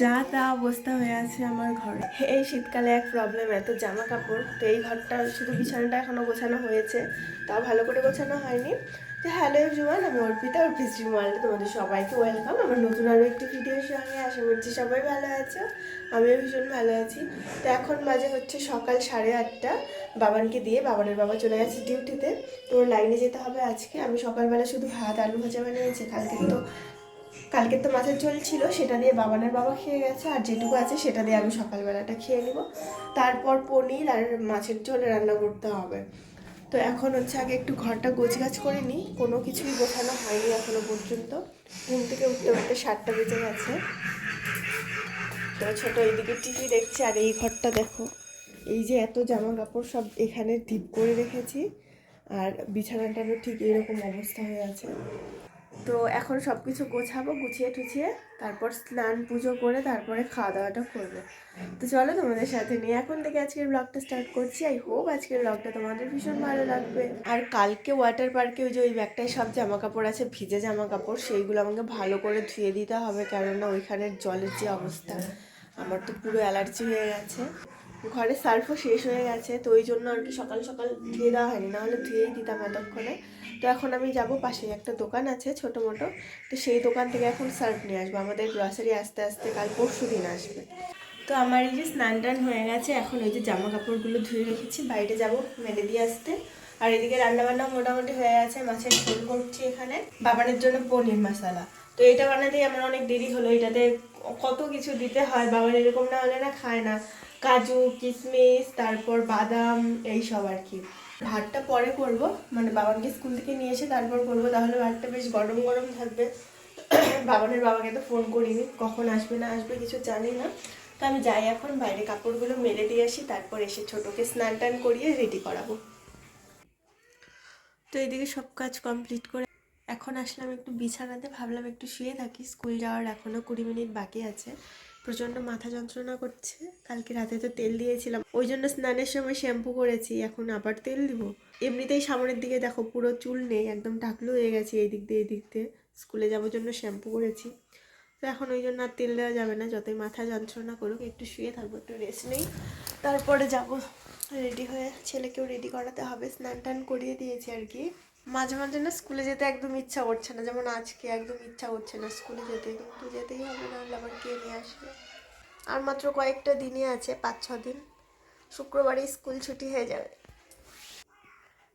যা তা অবস্থা হয়ে আছে আমার ঘরে। এই শীতকালে এক প্রবলেম এত জামা কাপড় তো এই ঘরটা, শুধু বিছানাটা এখনও গোছানো হয়েছে। তাও ভালো করে গোছানো হয়নি। তো হ্যালো এভরিওয়ান আমি অর্পিতা অর্পিস ওয়ার্ল্ডে তোমাদের সবাইকে ওয়েলকাম আমার নতুন আরও একটি ভিডিওর সঙ্গে আশা করছি সবাই ভালো আছো। আমিও ভীষণ ভালো আছি। তো এখন বাজে হচ্ছে সকাল সাড়ে আটটা। বাবানকে দিয়ে বাবানের বাবা চলে গেছে ডিউটিতে তো। ওর লাইনে যেতে হবে আজকে। আমি সকালবেলা শুধু ভাত, আলু ভাজা বানিয়েছি। কালকে তো কালকে তো মাছের ঝোল ছিল, সেটা দিয়ে বাবানের বাবা খেয়ে গেছে, আর যেটুকু আছে সেটা দিয়ে আমি সকালবেলাটা খেয়ে নিব। তারপর পনির আর মাছের ঝোল রান্না করতে হবে। তো এখন হচ্ছে আগে একটু ঘরটা গোছগাছ করে নিই, কোনো কিছুই গোছানো হয়নি এখনও পর্যন্ত। ঘুম থেকে উঠতে উঠতে সাতটা বেজে গেছে। তো ছোট এইদিকে টিভি দেখছে, আর এই ঘরটা দেখো। এই যে এত জামা কাপড় সব এখানে টিপ করে রেখেছি, আর বিছানাটারও ঠিক এরকম অবস্থা হয়ে আছে। তো এখন সব কিছু গোছাবো, গুছিয়ে টুছিয়ে, তারপর স্নান, পুজো করে তারপরে খাওয়া দাওয়াটা করব। তো চলো তোমাদের সাথে নিয়ে এখন থেকে আজকের ব্লগটা স্টার্ট করছি। আই হোপ আজকের ব্লগটা তোমাদের ভীষণ ভালো লাগবে। আর কালকে ওয়াটার পার্কে ওই যে ওই ব্যাগটায় সব জামা কাপড় আছে, ভিজে জামা কাপড় সেইগুলো আমাকে ভালো করে ধুয়ে দিতে হবে, কেননা ওইখানের জলের যে অবস্থা, আমার তো পুরো অ্যালার্জি হয়ে গেছে। ঘরে সার্ফও শেষ হয়ে গেছে, তো ওই জন্য আর কি সকাল সকাল ধুয়ে দেওয়া হয়নি, নাহলে ধুয়েই দিতাম এতক্ষণে। তো এখন আমি যাব পাশে একটা দোকান আছে ছোটো মোটো, তো সেই দোকান থেকে এখন সার্ফ নিয়ে আসব। আমাদের গ্রসারি আস্তে আস্তে কাল পরশু দিন আসবে। তো আমার এই যে স্নান টান হয়ে গেছে, এখন ওই যে জামা কাপড়গুলো ধুয়ে রেখেছি, বাইরে যাব মেলে দিয়ে আসতে। আর এদিকে রান্নাবান্না মোটামুটি হয়ে গেছে, মাছের ঝোল করছি এখানে, বাবানের জন্য পনির মশলা। তো এটা বানাতেই আমার অনেক দেরি হলো, এটাতে কত কিছু দিতে হয় বাবার এরকম না হলে না খায় না। কাজু কিশমিশ তারপর বাদাম, এই সব আর কি। ভাতটা পরে করব মানে বাবানকে স্কুল থেকে নিয়ে এসে তারপর করব, তাহলে ভাতটা বেশ গরম গরম থাকবে। বাবানের বাবাকে তো ফোন করিনি, কখন আসবে না আসবে কিছু জানি না। তো আমি যাই এখন, বাইরে কাপড়গুলো মেলে দিয়ে আসি, তারপর এসে ছোটোকে স্নান টান করিয়ে রেডি করাবো। তো এইদিকে সব কাজ কমপ্লিট করে এখন আসলাম একটু বিছানাতে, ভাবলাম একটু শুয়ে থাকি। স্কুল যাওয়ার এখনও কুড়ি মিনিট বাকি আছে। প্রচণ্ড মাথা যন্ত্রণা করছে। কালকে রাতে তো তেল দিয়েছিলাম। ওই জন্য স্নানের সময় শ্যাম্পু করেছি, এখন আবার তেল দিব। এমনিতেই সামনের দিকে দেখো পুরো চুল নেই, একদম টাকলু হয়ে গেছে এই দিক দিয়ে এই দিক দিয়ে। স্কুলে যাওয়ার জন্য শ্যাম্পু করেছি। তো এখন ওই জন্য আর তেল দেওয়া যাবে না, যতই মাথা যন্ত্রণা করুক, একটু শুয়ে থাকব, একটু রেস্ট নেই। তারপরে যাব। রেডি হয়ে ছেলেকেও রেডি করাতে হবে। স্নান টান করিয়ে দিয়েছি আর কি। মাঝে মাঝে না স্কুলে যেতে একদম ইচ্ছা করছে না। যেমন আজকে একদম ইচ্ছা করছে না স্কুলে যেতে। কিন্তু যেতেই হবে না হলে আবার কে নিয়ে আসবে? আর মাত্র কয়েকটা দিনই আছে পাঁচ ছ দিন। শুক্রবারে স্কুল ছুটি হয়ে যাবে।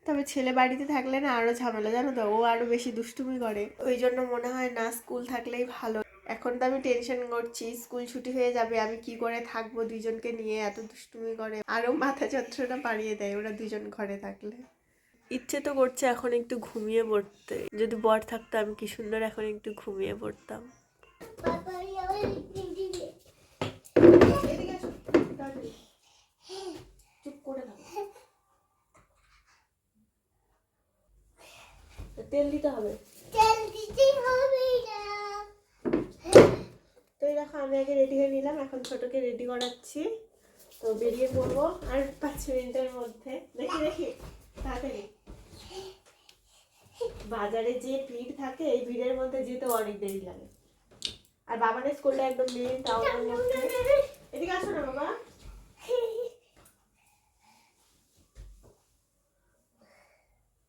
তবে ছেলে বাড়িতে থাকলে না আরও ঝামেলা, জানো তো? ও আরও বেশি দুষ্টুমি করে। ওই জন্য মনে হয় না স্কুল থাকলেই ভালো। এখন তো আমি টেনশন করছি, স্কুল ছুটি হয়ে যাবে, আমি কি করে থাকব? দুজনকে নিয়ে এত দুষ্টুমি করে। আরও মাথা যন্ত্রণা বাড়িয়ে দেয় ওরা দুজন ঘরে থাকলে। ইচ্ছে তো করছে এখন একটু ঘুমিয়ে পড়তে। যদি বর থাকতো আমি কি সুন্দর এখন একটু ঘুমিয়ে পড়তাম। চুপ করে থাকো তেল দিতে হবে তো এই দেখো আমি আগে রেডি হয়ে নিলাম এখন ছোটকে রেডি করাচ্ছি। তো বেরিয়ে পড়ব আর পাঁচ মিনিটের মধ্যে। দেখি দেখি তাড়াতাড়ি। বাজারে যে ভিড় থাকে এই ভিড়ের মধ্যে যেতে অনেক দেরি লাগে। আর বাবানের স্কুলটা একদম মেন টাউনের মধ্যে। এদিকে আসো না বাবা।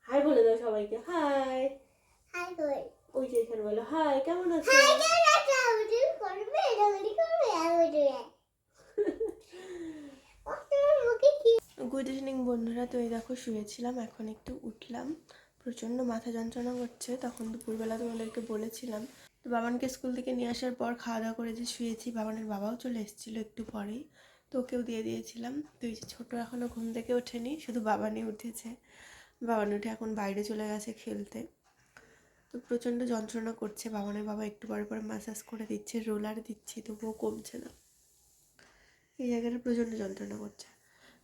হাই বলে দাও সবাইকে। হাই ওই যে এখানে বলো হাই কেমন আছো? গুড ইভিনিং বন্ধুরা। তো এই দেখো শুয়েছিলাম এখন একটু উঠলাম। প্রচণ্ড মাথা যন্ত্রণা করছে, তখন দুপুরবেলা তোমাদেরকে বলেছিলাম। তো বাবানকে স্কুল থেকে নিয়ে আসার পর খাওয়া দাওয়া করে যে শুয়েছি, বাবানের বাবাও চলে এসেছিল একটু পরেই। তো ওকেও দিয়ে দিয়েছিলাম। তো এই যে ছোটো এখনও ঘুম থেকে ওঠেনি, শুধু বাবানই উঠেছে। বাবান উঠে এখন বাইরে চলে গেছে খেলতে। তো প্রচণ্ড যন্ত্রণা করছে, বাবানের বাবা একটু পরে পরে ম্যাসাজ করে দিচ্ছে রোলার দিচ্ছি, তবুও কমছে না। এই জায়গাটা প্রচণ্ড যন্ত্রণা করছে।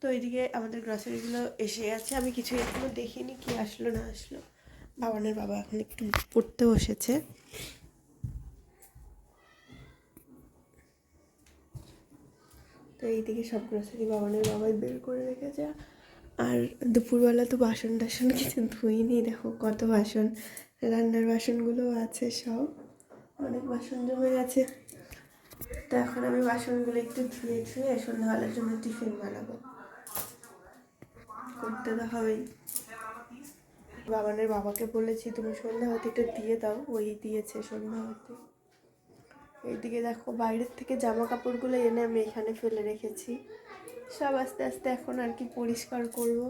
তো এইদিকে আমাদের গ্রসারিগুলো এসে গেছে। আমি কিছু এখনও দেখিনি কি আসলো, না আসলো। বাবানের বাবা এখন একটু পড়তে বসেছে। তো এইদিকে সব গ্রসারি বাবানের বাবাই বের করে রেখেছে। আর দুপুরবেলা তো বাসন টাসন কিছু ধুইনি। দেখো কত বাসন, রান্নার বাসনগুলো আছে সব। অনেক বাসন জমে গেছে। তো এখন আমি বাসনগুলো একটু ধুয়ে ধুয়ে সন্ধ্যাবেলার জন্য টিফিন বানাবো। করতে তো হবেই বাবানের বাবাকে বলেছি, তুমি সন্ধ্যা হতে একটু দিয়ে দাও। ওই দিয়েছে সন্ধ্যা হতে। এইদিকে দেখো, বাইরের থেকে জামা কাপড়গুলো এনে আমি এখানে ফেলে রেখেছি। সব আস্তে আস্তে এখন আর কি পরিষ্কার করব।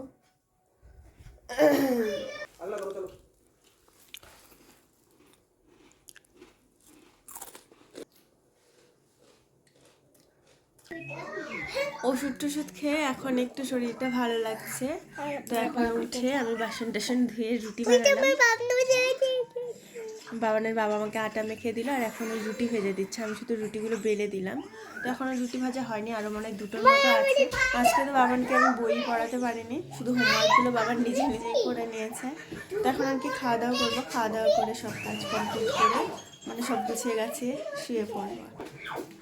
ওষুধ টষুধ খেয়ে এখন একটু শরীরটা ভালো লাগছে। তো এখন উঠে আমি বাসন টাসন ধুয়ে রুটি বানালাম। বাবানের বাবা আমাকে আটা মেখে দিল আর এখন ওই রুটি ভেজে দিচ্ছে। আমি শুধু রুটিগুলো বেলে দিলাম। তো এখনও রুটি ভাজা হয়নি আরও মনে হয় দুটোর মতো আছে। আজকে তো বাবানকে আমি বই পড়াতে পারিনি শুধু হোমওয়ার্কগুলো বাবার নিজে নিজেই করে নিয়েছে। তো এখন আর কি খাওয়া দাওয়া করব খাওয়া দাওয়া করে সব কাজ কমপ্লিট করে মানে সব গুছিয়ে গেছে, শুয়ে পড়ে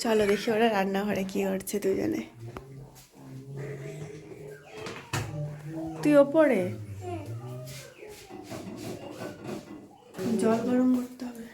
চলো দেখি ওরা রান্নাঘরে কি করছে দুজনে। তুই ওপরে? জল গরম করতে হবে।